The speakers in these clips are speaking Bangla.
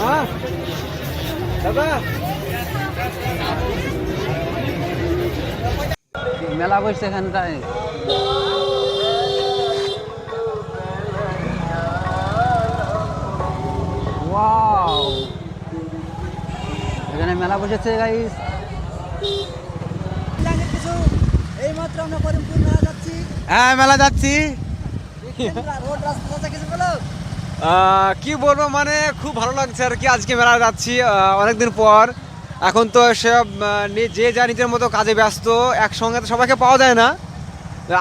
হ্যাঁ মেলা বসছে এখানটায় ওয়াও এখানে মেলা বসেছে গাইস এই মাত্র আমরা করিমপুর মেলা যাচ্ছি। হ্যাঁ মেলা যাচ্ছি। রোড রাস্তা কিছু বলো? কি বলব মানে খুব ভালো লাগছে আর কি। আজকে মেলা যাচ্ছি অনেকদিন পর। এখন তো সব যে যা নিজের মতো কাজে ব্যস্ত, একসঙ্গে তো সবাইকে পাওয়া যায় না।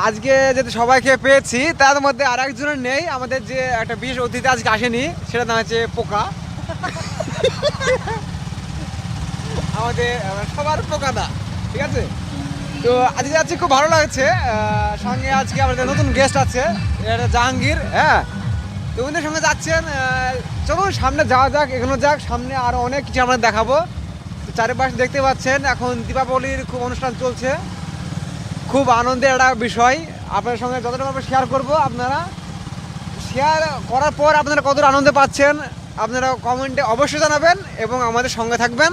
আজকে যেহেতু সবাইকে পেয়েছি, তার মধ্যে আর একজনের নেই। আমাদের যে একটা বিশেষ অতিথি আজকে আসেনি সেটা নাম হচ্ছে পোকা। আমাদের সবার পোকা দা ঠিক আছে? তো আজকে যাচ্ছি, খুব ভালো লাগছে। সঙ্গে আজকে আমাদের নতুন গেস্ট আছে জাহাঙ্গীর হ্যাঁ? তো ওদের সঙ্গে যাচ্ছেন চলুন সামনে যাওয়া যাক এগোনো যাক সামনে আরও অনেক কিছু আমরা দেখাবো। তো চারিপাশে দেখতে পাচ্ছেন এখন দীপাবলির খুব অনুষ্ঠান চলছে। খুব আনন্দের একটা বিষয় আপনাদের সঙ্গে যতটা শেয়ার করব আপনারা। শেয়ার করার পর আপনারা কতটা আনন্দ পাচ্ছেন আপনারা কমেন্টে অবশ্যই জানাবেন এবং আমাদের সঙ্গে থাকবেন।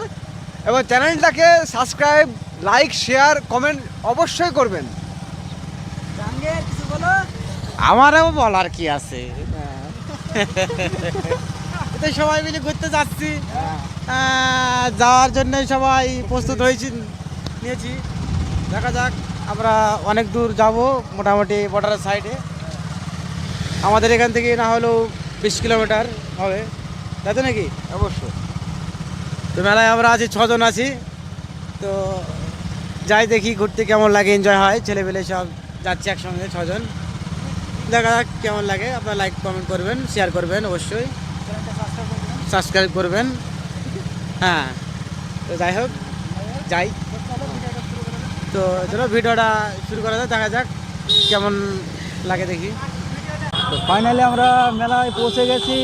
এবং চ্যানেলটাকে সাবস্ক্রাইব লাইক শেয়ার কমেন্ট অবশ্যই করবেন। জাহাঙ্গীর কিছু বলো? আমারও বলার কি আছে? তো সবাই মিলে ঘুরতে যাচ্ছি। যাওয়ার জন্য সবাই প্রস্তুত হয়েছি নিয়েছি। দেখা যাক আমরা অনেক দূর যাব মোটামুটি বর্ডারের সাইডে আমাদের এখান থেকে না হলেও বিশ কিলোমিটার হবে। তাই তো নাকি? অবশ্যই। তো মেলায় আমরা আছি ছজন আছি। তো যাই দেখি ঘুরতে কেমন লাগে এনজয় হয়। ছেলেপেলে সব যাচ্ছে একসঙ্গে ছজন। দেখা যাক কেমন লাগে। আপনারা লাইক কমেন্ট করবেন শেয়ার করবেন অবশ্যই। সাবস্ক্রাইব করবেন। হ্যাঁ তো যাই হোক, যাই। তো চলো ভিডিওটা শুরু করা যায় দেখা যাক কেমন লাগে দেখি। তো ফাইনালি আমরা মেলায় পৌঁছে গেছি।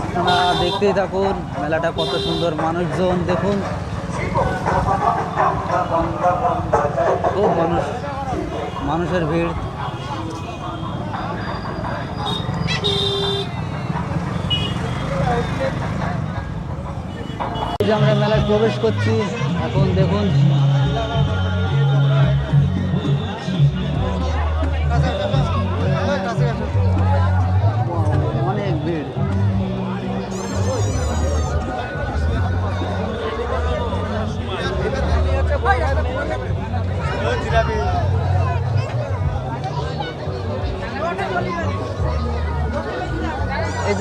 আপনারা দেখতেই থাকুন, মেলাটা কত সুন্দর, মানুষজন দেখুন। খুব মানুষ। মানুষের ভিড়। আমরা মেলায় প্রবেশ করছি এখন দেখুন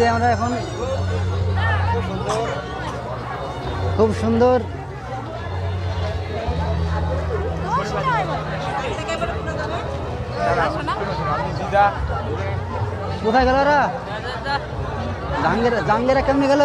যে আমরা এখন খুব সুন্দর কোথায় গেল ওরা? জাহাঙ্গীর জাহাঙ্গীরা কেমনি গেল?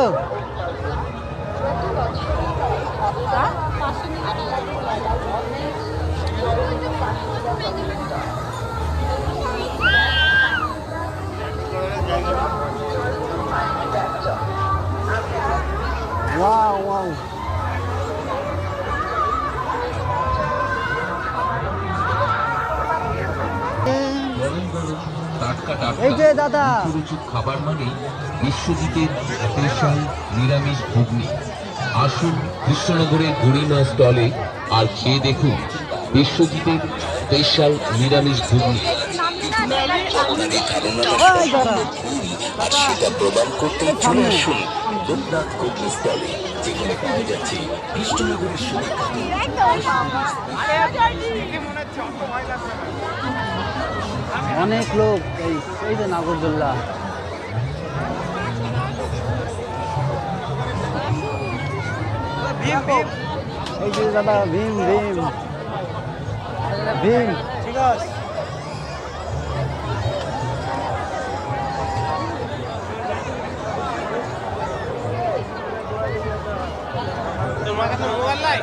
টাটকা টাটকা দাদা। রুচুক খাবার মানে বিশ্বজিতের স্পেশাল নিরামিষ ঘুগনি। আসুন কৃষ্ণনগরের গরিমা স্টলে আর খেয়ে দেখুন বিশ্বজিতের স্পেশাল নিরামিষ ঘুগনি। ওই দাঁড়া আর সেটা প্রদান করতে চলে আসুন লোকনাথ ঘুগনি স্টলে যেখানে পাওয়া যাচ্ছে কৃষ্ণনগরের সুবিখ্যাত অনেক লোক এই এই যে নাগরদোল্লা। এই যে দাদা ভীম ভীম। ভীম। ঠিক আছে। ভাই, কত বড় নাগরদোল্লা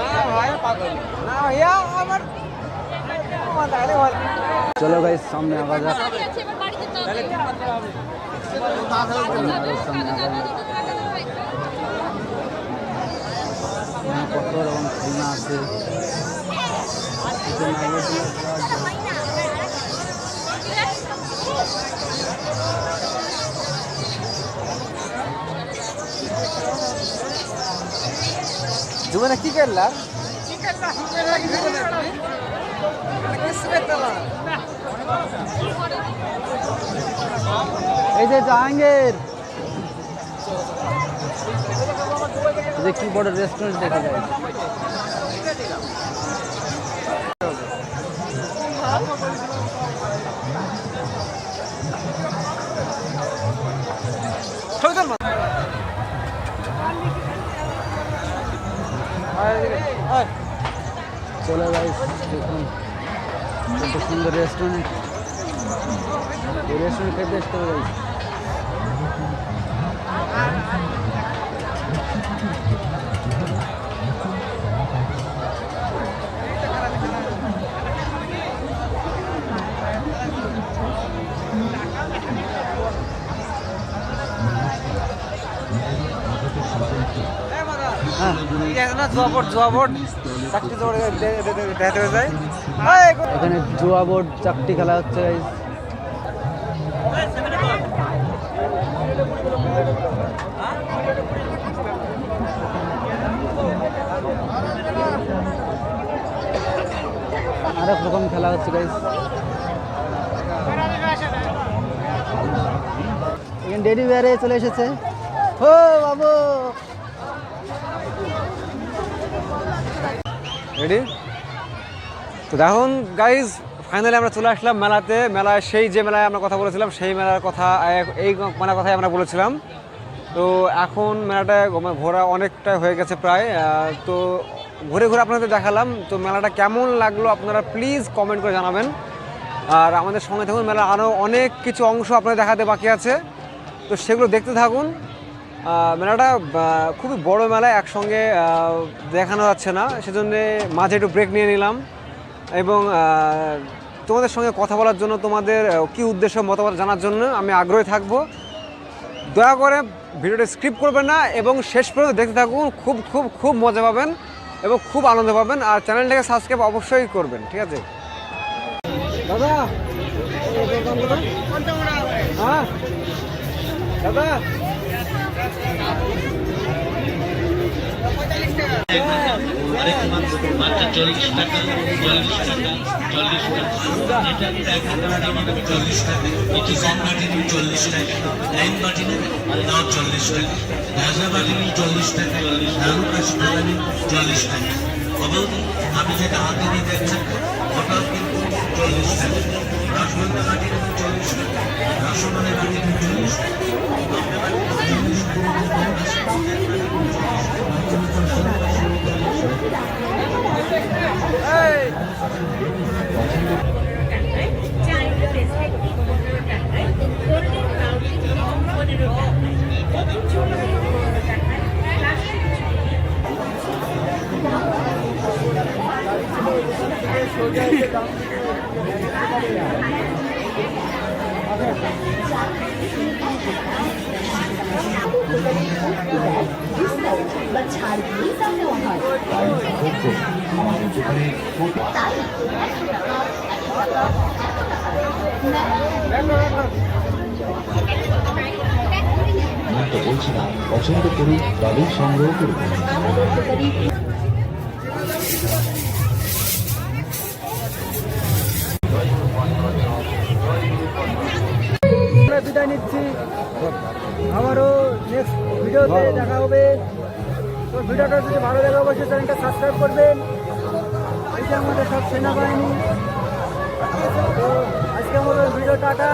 না ভাই পাগল না ভাইয়া আমার চলো গাইস সামনে রকম খেলনা আছে। জীবনে কি করলা এই যে জাহাঙ্গীর। যে কি বড় রেস্টুরেন্ট দেখা যায়। চলে গাইস দেখুন কত সুন্দর রেস্টুরেন্ট রেস্টুরেন্ট খেতে আসতে হবে চাকরি এখানে জুয়া বোর্ড, চারটি খেলা হচ্ছে। আরেক রকম খেলা হচ্ছে গাইস ডেডি বিয়ারে চলে এসেছে। ও বাবু। রেডি তো দেখুন গাইজ ফাইনালি আমরা চলে আসলাম মেলাতে। মেলায় সেই যে মেলায় আমরা কথা বলেছিলাম, সেই মেলার কথা এই মেলার কথাই আমরা বলেছিলাম। তো এখন মেলাটা ঘোরা অনেকটা হয়ে গেছে প্রায়। তো ঘুরে ঘুরে আপনাদের দেখালাম। তো মেলাটা কেমন লাগল আপনারা প্লিজ কমেন্ট করে জানাবেন। আর আমাদের সঙ্গে থাকুন, মেলার আরও অনেক কিছু অংশ আপনাদের দেখাতে বাকি আছে। তো সেগুলো দেখতে থাকুন। মেলাটা খুবই বড় মেলা, একসঙ্গে দেখানো যাচ্ছে না। সেজন্য মাঝে একটু ব্রেক নিয়ে নিলাম। এবং তোমাদের সঙ্গে কথা বলার জন্য, তোমাদের কী উদ্দেশ্য, মতামত জানার জন্য আমি আগ্রহী থাকব। দয়া করে ভিডিওটা স্ক্রিপ্ট করবেন না, এবং শেষ পর্যন্ত দেখতে থাকুন। খুব খুব খুব মজা পাবেন এবং খুব আনন্দ পাবেন। আর চ্যানেলটাকে সাবস্ক্রাইব অবশ্যই করবেন, ঠিক আছে? দাদা! হ্যাঁ? দাদা! চল্লিশ টাকা চল্লিশ চল্লিশ টাকা এটা এক হাজার আমাদের চল্লিশ টাকা চল্লিশ টাকা অবধি আমি যেটা হাতে নিয়ে দেখছেন ওটাও কিন্তু চল্লিশ টাকা। রসগোল্লা বাটি নিন চল্লিশ বাটি নিন চল্লিশ টাকা বা ছাড় দিয়ে তা নেওয়া হয় তাই একশো টাকা একশো টাকা আমি তো বলছিলাম পছন্দ করুন তবেই সংগ্রহ করুন বিদায় নিচ্ছি। আমারও নেক্সট ভিডিওতে দেখা হবে। তো ভিডিওটা যদি ভালো লাগে, অবশ্যই চ্যানেলটা সাবস্ক্রাইব করবেন। যে আমাদের সব সেনাবাহিনী। তো আজকে আমাদের ভিডিও টাটা।